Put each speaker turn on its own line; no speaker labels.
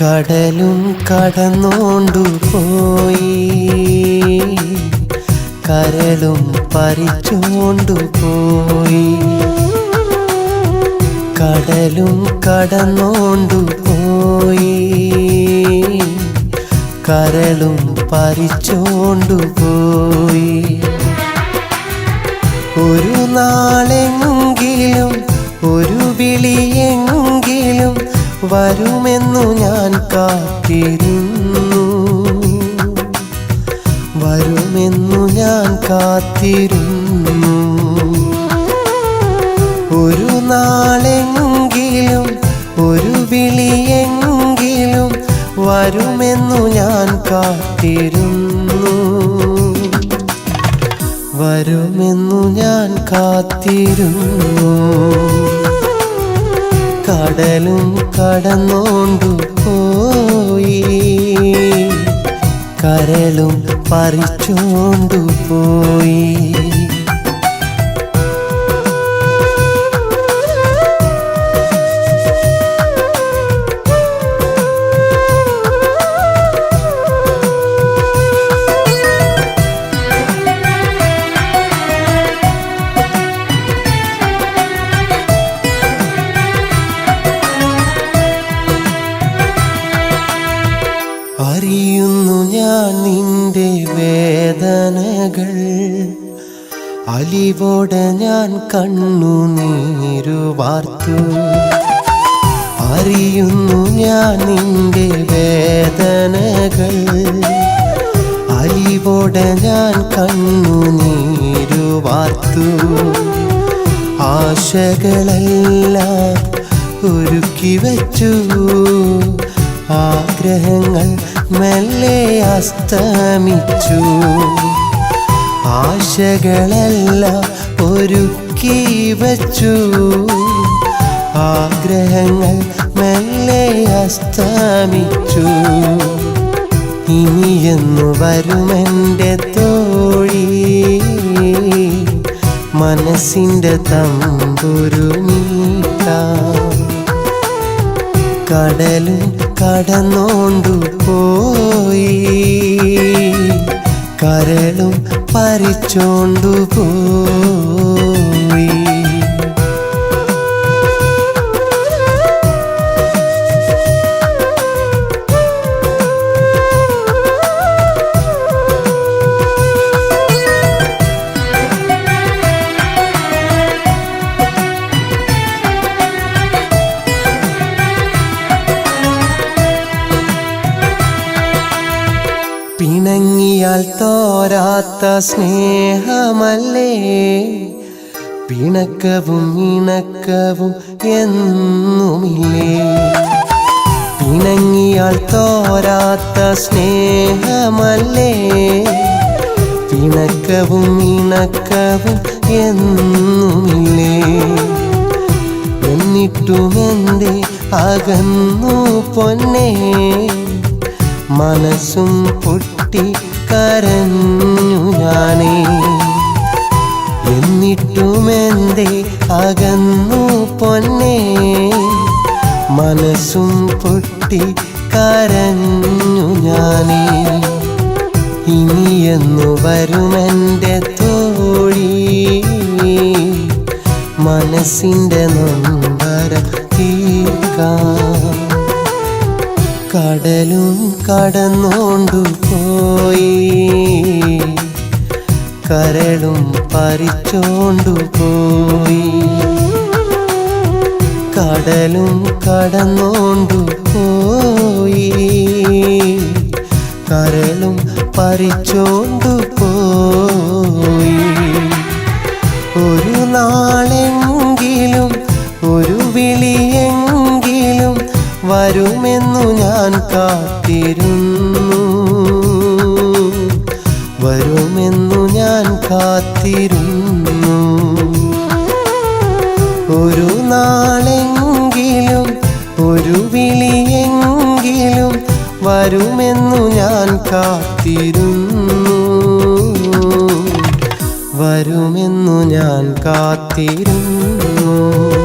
കടലും കടന്നോണ്ടു പോയി കരളും പറിച്ചോണ്ടു പോയി കടലും കടന്നോണ്ടു പോയി കരളും പറിച്ചോണ്ടു പോയി ഒരു നാളെങ്കിലും വരുമെന്നു ഞാൻ കാത്തിരുന്നു. വരുമെന്നു ഞാൻ കാത്തിരുന്നു. ഒരു നാളെങ്കിലും ഒരു വിളിയെങ്കിലും വരുമെന്നു ഞാൻ കാത്തിരുന്നു. വരുമെന്നു ഞാൻ കാത്തിരുന്നു. കടന്നോണ്ടു പോയി കരളും പറിച്ചോണ്ടു പോയി അലിവോടെ ഞാൻ കണ്ണു നീരു വാർത്തു. അറിയുന്നു ഞാൻ നിന്റെ വേദനകൾ. അലിവോടെ ഞാൻ കണ്ണു നീരു വാർത്തു. ആശകളെല്ലാം ഒരുക്കി വച്ചു. ആഗ്രഹങ്ങൾ മെല്ലെ അസ്തമിച്ചു. ആശകളെല്ലാം ഒരുക്കി വച്ചു. ആഗ്രഹങ്ങൾ മെല്ലെ അസ്തമിച്ചു. ഇനിയെന്നു വരുമെന്റെ തോഴി? മനസ്സിന്റെ തമ്പുരു നീക്കാം കടലും കടന്നോണ്ടു പോയി. കരളും പരിച്ചോണ്ടു പോയി പിണങ്ങിയാൽ തോരാത്ത സ്നേഹമല്ലേ? പിണക്കവും ഇണക്കവും എന്നുമില്ലേ? പിണങ്ങിയാൽ തോരാത്ത സ്നേഹമല്ലേ? പിണക്കവും ഇണക്കവും എന്നുമില്ലേ? എന്നിട്ടുമെന്തേ അകന്നു പൊന്നേ? മനസ്സും പൊട്ടി കരഞ്ഞു ഞാനേ. എന്നിട്ടുമെന്തേ അകന്നു പൊന്നേ. മനസ്സും പൊട്ടി കരഞ്ഞു ഞാനേ. ഇനിയെന്നു വരുമെന്റെ തോഴി. മനസ്സിന്റെ നൊമ്പര തീർക്കാം കടലും കടന്നോണ്ടു പോയി. കരളും പറിച്ചോണ്ടു പോയി. കടലും കടന്നോണ്ടു പോയി. കരളും പറിച്ചോണ്ടു പോയി. ഒരു നാളെങ്കിലും വരുമെന്നു ഞാൻ കാത്തിരുന്നു. വരുമെന്നു ഞാൻ കാത്തിരുന്നു. ഒരു നാളെങ്കിലും ഒരു വിളിയെങ്കിലും വരുമെന്നു ഞാൻ കാത്തിരുന്നു. വരുമെന്നു ഞാൻ കാത്തിരുന്നു.